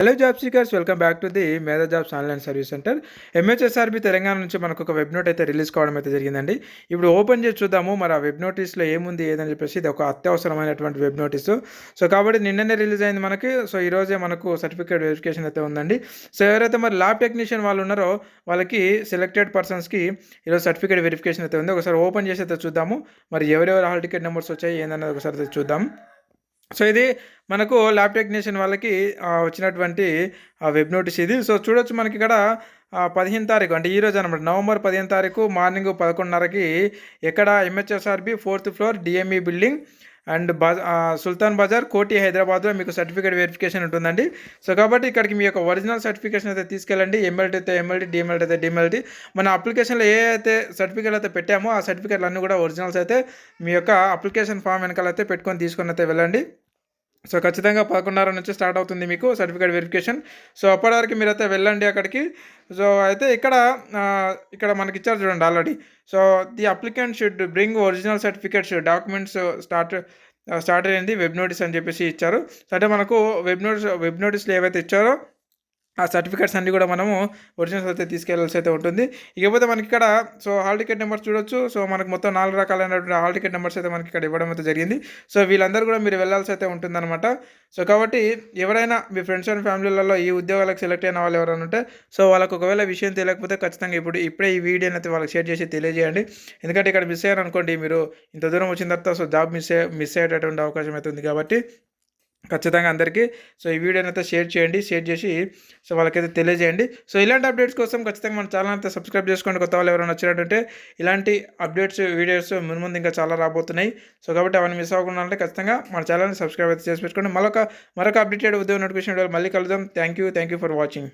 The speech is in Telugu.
Hello job seekers welcome back to the Medha jobs online service centre MHSRB Telangana నుంచి మనకు ఒక వెబ్ నోట్ అయితే రిలీజ్ కావడం అయితే జరిగిందండి. ఇప్పుడు ఓపెన్ చేసి చూద్దాము. మరి ఆ వెబ్ నోటీస్లో ఏముంది ఏదని చెప్పేసి ఇది ఒక అత్యవసరమైనటువంటి వెబ్ నోటీసు సో కాబట్టి నిన్ననే రిలీజ్ అయింది మనకి. సో ఈరోజే మనకు సర్టిఫికేట్ వెరిఫికేషన్ అయితే ఉందండి. సో ఎవరైతే మరి ల్యాబ్ టెక్నీషియన్ వాళ్ళు ఉన్నారో వాళ్ళకి సెలెక్టెడ్ పర్సన్స్కి ఈరోజు సర్టిఫికేట్ వెరిఫికేషన్ అయితే ఉంది. ఒకసారి ఓపెన్ చేసి అయితే చూద్దాము. మరి ఎవరెవరు హాల్ టికెట్ నెంబర్స్ వచ్చాయి ఏందన్నది ఒకసారి అయితే చూద్దాం. సో ఇది మనకు ల్యాబ్ టెక్నీషియన్ వాళ్ళకి వచ్చినటువంటి వెబ్ నోటీస్ ఇది. సో చూడొచ్చు మనకి ఇక్కడ పదిహేను తారీఖు అంటే ఈ రోజు అనమాట నవంబర్ పదిహేను తారీఖు మార్నింగ్ పదకొండున్నరకి ఎక్కడ MHSRB fourth floor DME building and బజ Sultan Bazar Koti హైదరాబాద్లో మీకు సర్టిఫికేట్ వెరిఫికేషన్ ఉంటుందండి. సో కాబట్టి ఇక్కడికి మీ యొక్క ఒరిజినల్ సర్టిఫికేషన్ అయితే తీసుకెళ్ళండి. ఎంఎల్టీ అయితే ఎంఎల్టీ డిఎంఎల్టీ అయితే డిఎంఎల్టీ. మన అప్లికేషన్లో ఏ అయితే సర్టిఫికేట్ అయితే పెట్టామో ఆ సర్టిఫికేట్లు అన్నీ కూడా ఒరిజినల్స్ అయితే మీ యొక్క అప్లికేషన్ ఫామ్ వెనకాల అయితే పెట్టుకొని తీసుకొని అయితే వెళ్ళండి. సో ఖచ్చితంగా పదకొండున్నర నుంచి స్టార్ట్ అవుతుంది మీకు సర్టిఫికేట్ వెరిఫికేషన్. సో అప్పటివరకు మీరైతే వెళ్ళండి అక్కడికి. సో అయితే ఇక్కడ ఇక్కడ మనకి ఇచ్చారు చూడండి already so the applicant should bring original certificates documents start start అయింది వెబ్ నోటీస్ అని చెప్పేసి ఇచ్చారు. సరే అంటే మనకు వెబ్ నోటీస్ వెబ్ నోటీస్లో ఏవైతే ఇచ్చారో ఆ సర్టిఫికేట్స్ అన్నీ కూడా మనము ఒరిజినల్స్ అయితే తీసుకెళ్ళాల్సి అయితే ఉంటుంది. ఇకపోతే మనకి ఇక్కడ సో హాల్ టికెట్ నెంబర్ చూడొచ్చు. సో మనకు మొత్తం నాలుగు రకాలైనటువంటి హాల్ టికెట్ నెంబర్స్ అయితే మనకి ఇక్కడ ఇవ్వడం అయితే జరిగింది. సో వీళ్ళందరూ కూడా మీరు వెళ్ళాల్సి అయితే ఉంటుందన్నమాట. సో కాబట్టి ఎవరైనా మీ ఫ్రెండ్స్ అండ్ ఫ్యామిలీలలో ఈ ఉద్యోగాలకు సెలెక్ట్ అయిన వాళ్ళు ఎవరైనా ఉంటే సో వాళ్ళకు ఒకవేళ విషయం తెలియకపోతే ఖచ్చితంగా ఇప్పుడు ఇప్పుడే ఈ వీడియోని అయితే వాళ్ళకి షేర్ చేసి తెలియజేయండి. ఎందుకంటే ఇక్కడ మిస్ అయ్యారు అనుకోండి మీరు ఇంత దూరం వచ్చిన తర్వాత సో జాబ్ మిస్ అయ్యే మిస్ అయ్యేటటువంటి అవకాశం అయితే ఉంది కాబట్టి ఖచ్చితంగా అందరికీ. సో ఈ వీడియోని అయితే షేర్ చేయండి షేర్ చేసి సో వాళ్ళకైతే తెలియజేయండి. సో ఇలాంటి అప్డేట్స్ కోసం ఖచ్చితంగా మన ఛానల్ అయితే సబ్స్క్రైబ్ చేసుకోండి. కొత్త వాళ్ళు ఎవరైనా వచ్చినట్టుంటే ఇలాంటి అప్డేట్స్ వీడియోస్ ముందు ముందు ఇంకా చాలా రాబోతున్నాయి. సో కాబట్టి అవన్నీ మిస్ అవ్వకుండా అంటే ఖచ్చితంగా మన ఛానల్ని సబ్స్క్రైబ్ అయితే చేసి పెట్టుకోండి. మరొక మరొక అప్డేటెడ్ ఉద్యోగ నోటిఫికేషన్ మళ్ళీ కలుద్దాం. Thank you thank you for watching.